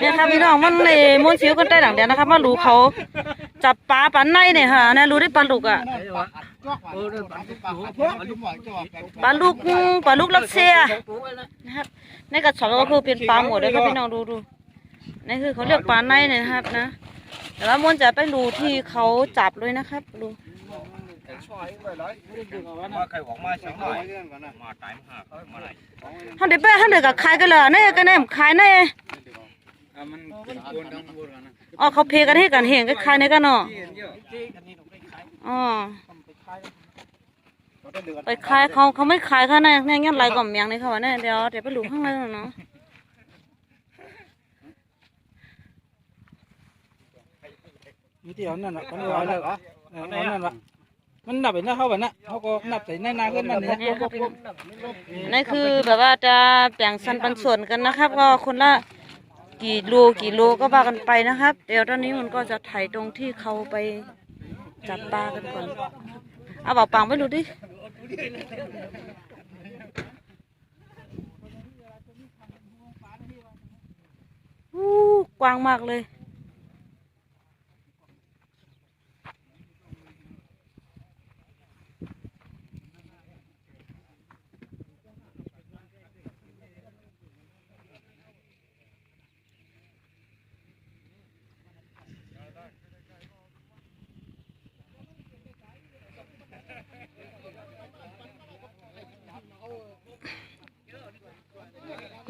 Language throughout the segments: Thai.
เนี่ยค่ะพี่น้องมันในม้วนชิวกันใต้หลังเดียวนะคะมารู้เขาจับปลาปลาในเนี่ยค่ะเนี่ยรู้ได้ปลาลูกอะปลาลูกปลาลูกลักเซียนะครับในกระสอบก็คือเป็นปลาหมดเลยครับพี่น้องดูดูนี่คือเขาเรียกปลาในเนี่ยนะครับนะแต่ว่าม้วนจะไปรูที่เขาจับเลยนะครับดู มาใครบอกมาเชียงใหม่มาตายมาหามาไหนเขาเดี๋ยวไปเขาเดี๋ยวกับขายกันเลยเนี่ยกันเนี่ยขายเนี่ยอ๋อเขาเพกันให้กันเห็นก็ขายในกันเนาะอ๋อไปขายเขาเขาไม่ขายค่ะเนี่ยเนี่ยงั้นไรก่อมเมียงนี่เขาว่าเนี่ยเดี๋ยวเดี๋ยวไปหลูข้างในเนาะมีที่เอานั่นน่ะคนร้อยแล้วเอานั่นละ มันนับไปหน้าเขาแบบนั้นเขาก็นับใส่หน้านาขึ้นมันเนี่ยเนี่ยครับพี่น้องนี่คือแบบว่าจะแบ่งสันปันส่วนกันนะครับ ก็คนละกี่โลกี่โลก็ว่ากันไปนะครับ เดี๋ยวตอนนี้มันก็จะไถตรงที่เขาไปจับปลากันก่อน เอาเบาปังไปดูดิหูกว้างมากเลย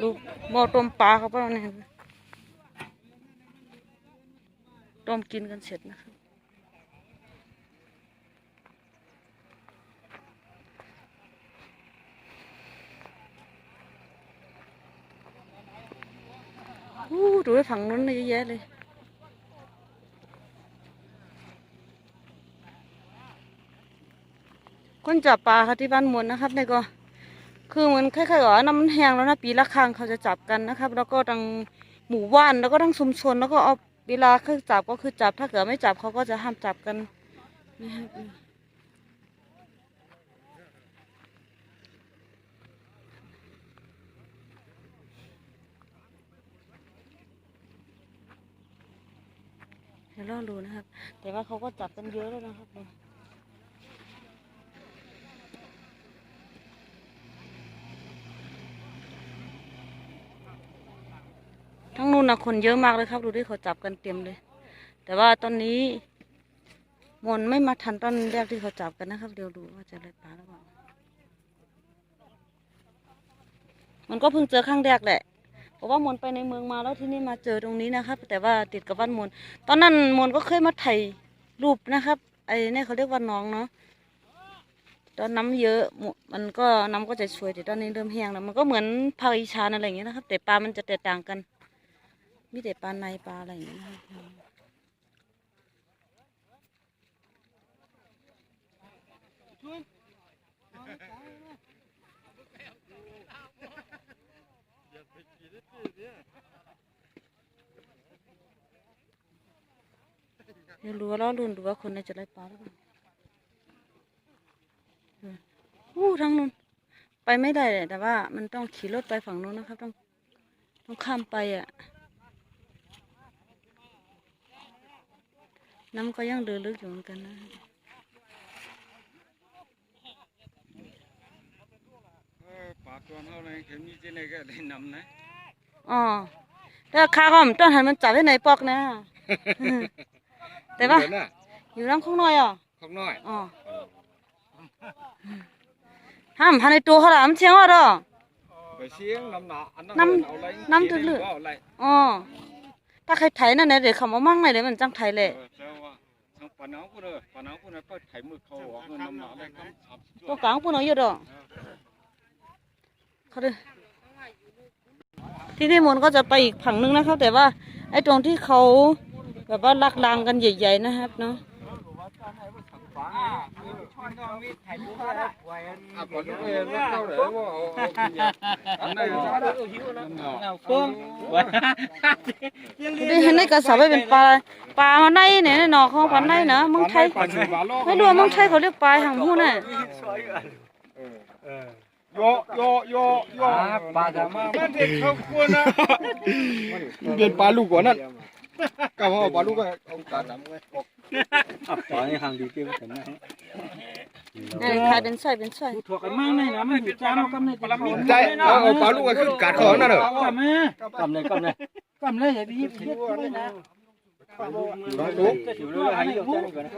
ดูหม้อต้มปลาเขาเปล่าเนี่ยต้มกินกันเสร็จนะครับอู้ดูไปฝั่งนู้นเยเยอะแยะเลยคนจับปลาค่ะที่บ้านมวนนะครับนี่ก็ คือเหมือนคล้ายๆกับว่าน้ำมันแห้งแล้วนะปีละครั้งเขาจะจับกันนะครับ แล้วก็ทั้งหมู่บ้านแล้วก็ทั้งชุมชนแล้วก็เอาเวลาเขาจับก็คือจับ ถ้าเกิดไม่จับเขาก็จะห้ามจับกันนะครับเดี๋ยวรอดูนะครับ แต่ว่าเขาก็จับกันเยอะแล้วนะครับ ทั้งนู้นนะคนเยอะมากเลยครับ ดูดิเขาจับกันเต็มเลย แต่ว่าตอนนี้มนไม่มาทันตอนแรกที่เขาจับกันนะครับ เดี๋ยวดูว่าจะได้ปลาหรือเปล่ามันก็เพิ่งเจอครั้งแรกแหละเพราะว่ามนไปในเมืองมาแล้วที่นี่มาเจอตรงนี้นะครับ แต่ว่าติดกับบ้านมนตอนนั้นมนก็เคยมาถ่ายรูปนะครับ ไอ้เนี่เขาเรียกว่าน้องเนาะตอนน้ำเยอะมันก็น้ำก็จะช่วยแต่ตอนนี้เริ่มแห้งแล้วมันก็เหมือนภาคอีสานอะไรอย่างเงี้ยนะครับ แต่ปลามันจะแตกต่างกัน มีแต่ปลาในปลาอะไรอย่างเงี้ยนะครับเดี๋ยวรู้ว่าล้อลุ่นดูว่าคนไหนจะได้ปลาหรือเปล่าอืมอู้ทางนู้นไปไม่ได้เลยแต่ว่ามันต้องขี่รถไปฝั่งนู้นนะครับ ต้องต้องข้ามไปอะ น้ำก็ยังเดือลึกอยู่เหมือนกันนะปากตัวเขาเลยเข็มนี้ที่ไหนก็ได้นำนะอ๋อแต่ข้าก็มันต้องหันมันจับไว้ไหนปอกนะแต่ว่าอยู่น้ำข้างในอะข้างน้อยอ๋อห้ามพันในตัวเขาละมันเชียงว่าดอไปเชียงน้ำหนาอันนั้นน้ำเอาอะไรน้ำลึกๆเอาอะไรอ๋อถ้าใครไถนั่นเนี่ยเดี๋ยวเขามามั่งเลยเดี๋ยวมันจังไถเลยเออเจ้าว่าทางปาน้องกูเลยปาน้องกูเลยก็ไถมือเขาออกเงินน้ำหนาได้ครับสามสิบตัวกลางปุ่นเอาอยู่ดอกเขาเด้อที่นี่มนต์ก็จะไปอีกฝั่งนึงนะครับ แต่ว่าไอ้ตรงที่เขาแบบว่าลักลางกันใหญ่ ๆ นะครับเนาะ อะปาน้องเองแล้วเข้าเลยว่าเอาเอากินยาอันไหนก็ได้น้ำหนาเพิ่งได้เห็นในกระสอบไปเป็นปลาปลาในเนี่ยหนอเขาปลาในนะมึงไทยปลาชิบาโลไม่รู้มึงไทยเขาเรียกปลาหางหูน่ะโยโยโยโยปลาจะมามันเด็กเขาควรนะเป็นปลาลูกกว่านั้นก็ว่าปลาลูกก็เอาปลาดำไว้ ตอนนี้ทางดีเกี่ยวกันนะนี่ขายเป็นสร้อยเป็นสร้อยถั่วกันมากเลยนะมันอยู่จ้ามันกำในติดคอใจเอาเอาปลาลูกก็คือกาดคอนั่นเหรอกำแม่กำเลยกำเลยกำเลยอย่าไปยิบยิบด้วยนะลูกจะถือเรื่องอะไรอยู่แค่นี้ก่อนนะ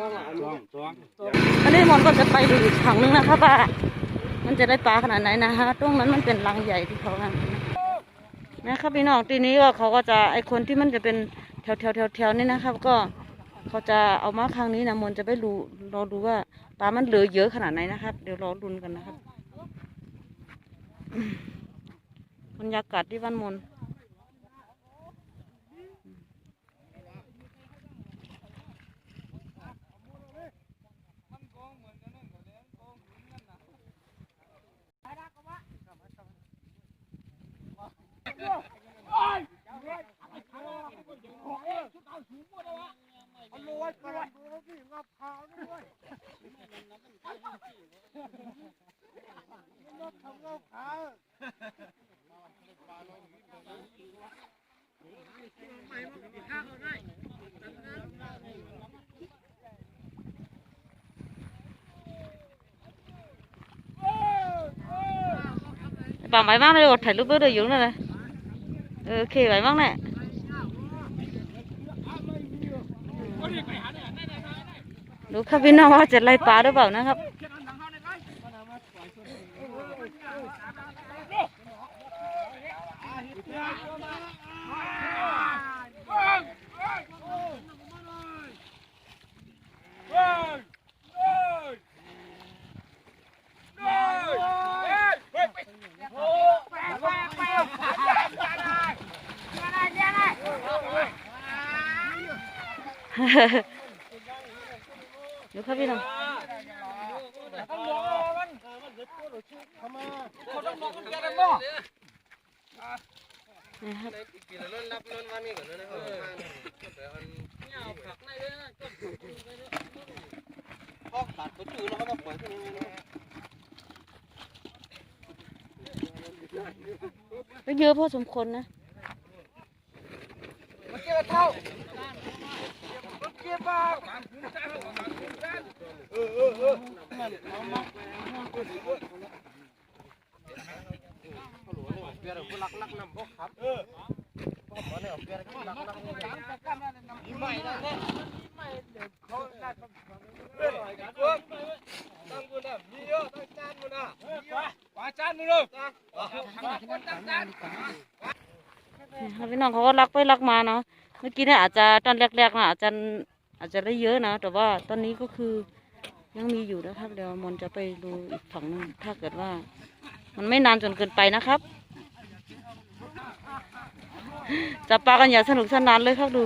อันนี้มอนก็จะไปดูอีกฝั่งนึงนะครับว่ามันจะได้ปลาขนาดไหนนะฮะตรงนั้นมันเป็นรังใหญ่ที่เขาทำนะครับพี่น้องทีนี้ก็เขาก็จะไอคนที่มันจะเป็นแถวแถวแถวแถวนี่นะครับก็ เขาจะเอามาครั้งนี้นะมนจะไปรู้รอดูว่าปลามันเหลือเยอะขนาดไหนนะครับ เดี๋ยวรอรุนกันนะครับบรรยากาศที่บ้านมน bà máy vang đây ถ่ายรูปด้วยเดี๋ยวอยู่นั่นเลยเออโอเค máy vang này ดูครับพี่น้องว่าจะไล่ปลาหรือเปล่านะครับดูครับพี่องนี่ครับก็เยอะพอสมควรนะ ตั้งกูน่ะมีเยอะตั้งจานกูนะวาจานมึงเลยนี่ครับพี่น้องเขาก็รักไปรักมาเนาะเมื่อกี้เนี่ยอาจจะตอนแรกๆนะอาจจะอาจจะได้เยอะนะ แต่ว่าตอนนี้ก็คือยังมีอยู่นะครับ เดี๋ยวมนจะไปดูอีกฝั่งนึงถ้าเกิดว่า มันไม่นานจนเกินไปนะครับ จับปลากันอย่างสนุกสนานเลยครับดู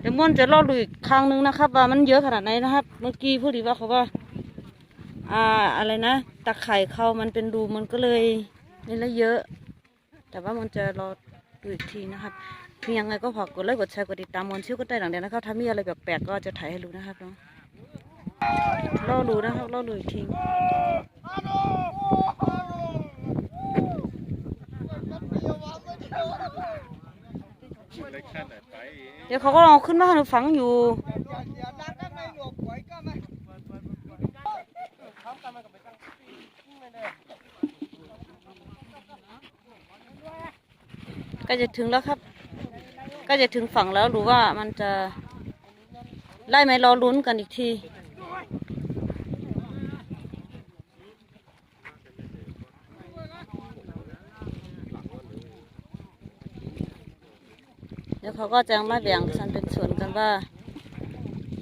เดี๋ยว ม่วนจะรอดูอีกครั้งหนึงนะครับ ว่ามันเยอะขนาดไหนนะครับ เมื่อกี้พูดดีว่าเขาว่า อ่าอะไรนะตะไคร่เขามันเป็นรูมันก็เลยนี่ละเยอะ แต่ว่ามันจะรอดูอีกทีนะครับเพียงยังไงก็ฝากกดไลค์กดแชร์กดติดตามมอนชื่อก็ได้หลังเดียวนะครับถ้ามีอะไรแปลกๆก็จะถ่ายให้ดูนะครับเนาะรอดูนะครับรอดูอีกที เดี๋ยวเขาก็ลองขึ้นมาหนูฟังอยู่ ก็จะถึงแล้วครับ ก็จะถึงฝั่งแล้วรู้ว่ามันจะไล่ไหมรอลุ้นกันอีกที เขาก็จะมาแบ่งสันเป็นส่วนกันว่า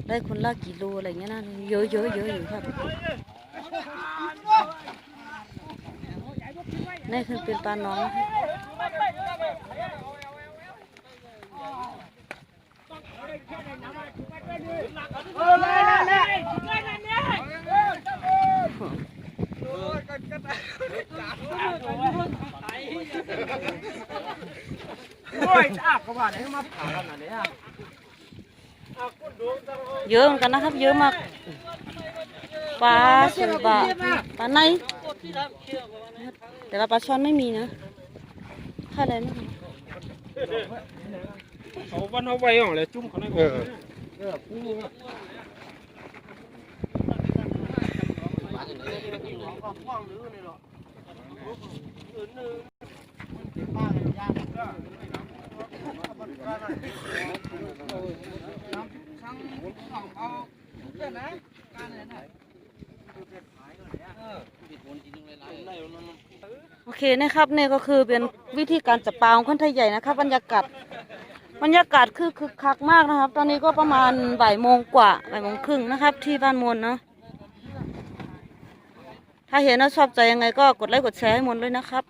ได้คนละกี่โลอะไรเงี้ยนะเยอะเยอะเยอะอยู่ครับนี่คือเป็นปลาน้อง นะครับเยอะเหมือนกันนะครับ เยอะมากปลาสลิดปลาในแต่ละปลาช่อนไม่มีนะค่าอะไรนะเขาวันเขาไว้ของเลยจุ่มเขาในเออ โอเคนะครับนี่ก็คือเป็นวิธีการจับปลาของคนไทยใหญ่นะครับบรรยากาศบรรยากาศคือคึกคักมากนะครับ ตอนนี้ก็ประมาณบ่ายโมงกว่าบ่ายโมงครึ่งนะครับ ที่บ้านมนเนาะถ้าเห็นแล้วชอบใจยังไงก็กดไลค์กดแชร์ให้มนด้วยนะครับ